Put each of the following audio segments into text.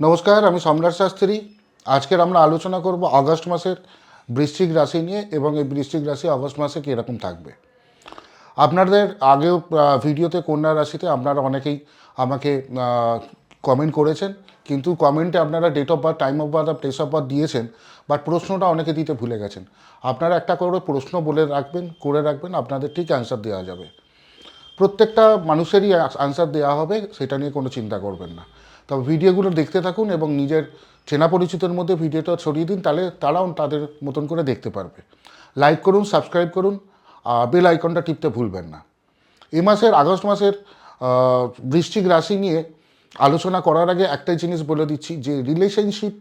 নমস্কার, আমি সম্রাট শাস্ত্রী। আজকের আমরা আলোচনা করব আগস্ট মাসের বৃশ্চিক রাশি নিয়ে এবং এই বৃশ্চিক রাশি আগস্ট মাসে কীরকম থাকবে। আপনাদের আগেও ভিডিওতে কন্যা রাশিতে আপনারা অনেকেই আমাকে কমেন্ট করেছেন। কিন্তু কমেন্টে আপনারা date of birth time of birth R place of birth দিয়েছেন বাট প্রশ্নটা অনেকে দিতে ভুলে গেছেন। আপনারা একটা করে প্রশ্ন বলে রাখবেন, করে রাখবেন, আপনাদের ঠিক অ্যান্সার দেওয়া যাবে। প্রত্যেকটা মানুষেরই আনসার দেওয়া হবে, সেটা নিয়ে কোনো চিন্তা করবেন না। তবে ভিডিওগুলো দেখতে থাকুন এবং নিজের চেনা পরিচিতের মধ্যে ভিডিওটা ছড়িয়ে দিন, তাহলে তারাও তাদের মতন করে দেখতে পারবে। লাইক করুন সাবস্ক্রাইব করুন, আর বেল আইকনটা টিপতে ভুলবেন না। এ মাসের, আগস্ট মাসের বৃশ্চিক রাশি নিয়ে আলোচনা করার আগে একটাই জিনিস বলে দিচ্ছি, যে রিলেশনশিপ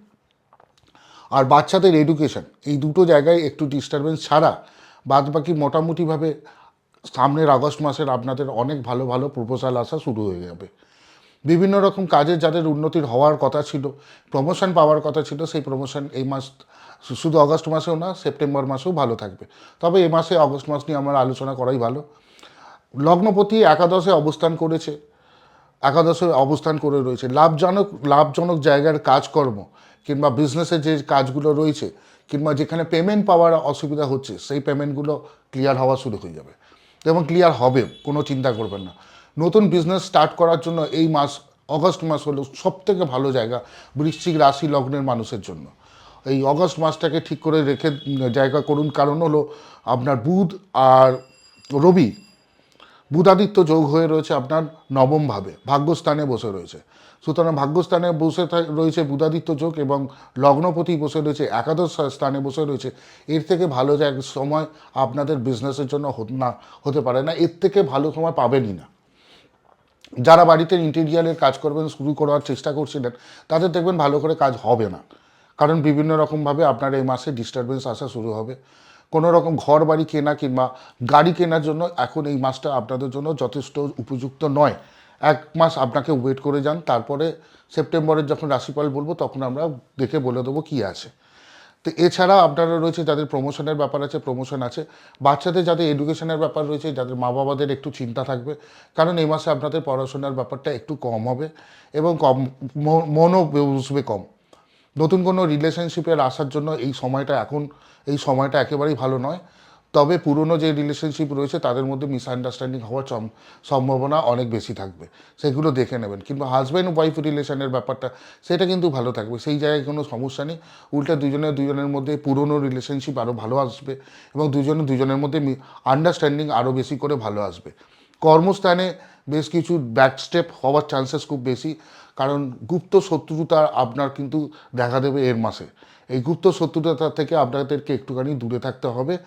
আর বাচ্চাদের এডুকেশন এই দুটো জায়গায় একটু ডিস্টারবেন্স ছাড়া বাদ বাকি মোটামুটিভাবে সামনের আগস্ট মাসের আপনাদের অনেক ভালো ভালো প্রপোজাল আসা শুরু হয়ে যাবে। বিভিন্ন রকম কাজে যাদের উন্নতির হওয়ার কথা ছিল প্রমোশন পাওয়ার কথা ছিল, সেই প্রমোশন এই মাস শুধু আগস্ট মাসেও না, সেপ্টেম্বর মাসেও ভালো থাকবে। তবে এ মাসে অগস্ট মাস নিয়ে আমার আলোচনা করাই ভালো। লগ্নপতি একাদশে অবস্থান করেছে, একাদশে অবস্থান করে রয়েছে। লাভজনক লাভজনক জায়গার কাজকর্ম কিংবা বিজনেসের যে কাজগুলো রয়েছে কিংবা যেখানে পেমেন্ট পাওয়ার অসুবিধা হচ্ছে, সেই পেমেন্টগুলো ক্লিয়ার হওয়া শুরু হয়ে যাবে। এবং ক্লিয়ার হবে, কোনো চিন্তা করবেন না। নতুন বিজনেস স্টার্ট করার জন্য এই মাস অগস্ট মাস হলো সবথেকে ভালো জায়গা বৃশ্চিক রাশি লগ্নের মানুষের জন্য। এই অগস্ট মাসটাকে ঠিক করে রেখে জায়গা করুন। কারণ হলো আপনার বুধ আর রবি, বুধাদিত্য যোগ হয়ে রয়েছে আপনার নবমভাবে ভাগ্যস্থানে বসে রয়েছে। সুতরাং ভাগ্যস্থানে বসে রয়েছে বুধাদিত্য যোগ এবং লগ্নপতি বসে রয়েছে, একাদশ স্থানে বসে রয়েছে। এর থেকে ভালো জায়গা সময় আপনাদের বিজনেসের জন্য না, হতে পারে না। এর থেকে ভালো সময় পাবেনই না। যারা বাড়িতে ইন্টেরিয়ারের কাজ করবেন, শুরু করার চেষ্টা করছিলেন তাদের দেখবেন ভালো করে কাজ হবে না। কারণ বিভিন্ন রকমভাবে আপনার এই মাসে ডিস্টারবেন্স আসা শুরু হবে। কোনো রকম ঘর বাড়ি কেনা কিংবা গাড়ি কেনার জন্য এখন এই মাসটা আপনাদের জন্য যথেষ্ট উপযুক্ত নয়। এক মাস আপনাকে ওয়েট করে যান, তারপরে সেপ্টেম্বরের যখন রাশিফল বলব, তখন আমরা দেখে বলে দেবো কী আছে। তো এছাড়া আপনারা রয়েছে যাদের প্রমোশনের ব্যাপার আছে প্রমোশন আছে। বাচ্চাদের যাদের এডুকেশনের ব্যাপার রয়েছে, যাদের মা বাবাদের একটু চিন্তা থাকবে। কারণ এই মাসে আপনাদের পড়াশোনার ব্যাপারটা একটু কম হবে এবং কম মনও বসবে কম। নতুন কোনো রিলেশনশিপের আসার জন্য এই সময়টা এখন, এই সময়টা একেবারেই ভালো নয়। তবে পুরনো যে রিলেশনশিপ রয়েছে, তাদের মধ্যে মিসআন্ডারস্ট্যান্ডিং হওয়ার সম- সম্ভাবনা অনেক বেশি থাকবে। সেগুলো দেখে নেবেন। কিংবা হাজব্যান্ড ওয়াইফ রিলেশনের ব্যাপারটা, সেটা কিন্তু ভালো থাকবে। সেই জায়গায় কোনো সমস্যা নেই। উল্টা দুজনের দুজনের মধ্যে পুরনো রিলেশনশিপ আরও ভালো আসবে এবং দুজনে দুজনের মধ্যে আন্ডারস্ট্যান্ডিং আরও বেশি করে ভালো আসবে। কর্মস্থানে বেশ কিছু ব্যাক স্টেপ হওয়ার চান্সেস খুব বেশি। কারণ গুপ্ত শত্রুতা আপনার কিন্তু দেখা দেবে এর মাসে এই গুপ্ত শত্রুতা থেকে আপনাদেরকে একটুখানি দূরে থাকতে হবে।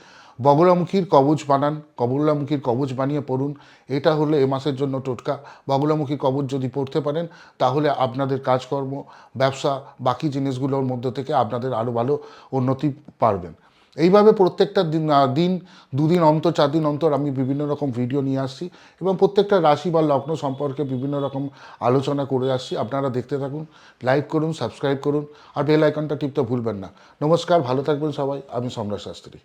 বগলামুখীর কবচ বানান কবলামুখীর কবচ বানিয়ে পড়ুন। এটা হলো এ মাসের জন্য টোটকা। বগলামুখী কবচ যদি পড়তে পারেন, তাহলে আপনাদের কাজকর্ম, ব্যবসা, বাকি জিনিসগুলোর মধ্যে থেকে আপনাদের আরও ভালো উন্নতি পারবেন। এইভাবে প্রত্যেকটা দিন দিন, দুদিন অন্তর, চার দিন অন্তর আমি বিভিন্ন রকম ভিডিও নিয়ে আসছি এবং প্রত্যেকটা রাশি বা লগ্ন সম্পর্কে বিভিন্ন রকম আলোচনা করে আসছি। আপনারা দেখতে থাকুন, লাইক করুন, সাবস্ক্রাইব করুন, আর বেল আইকনটা টিপতে ভুলবেন না। নমস্কার, ভালো থাকবেন সবাই। আমি সম্রাট শাস্ত্রী।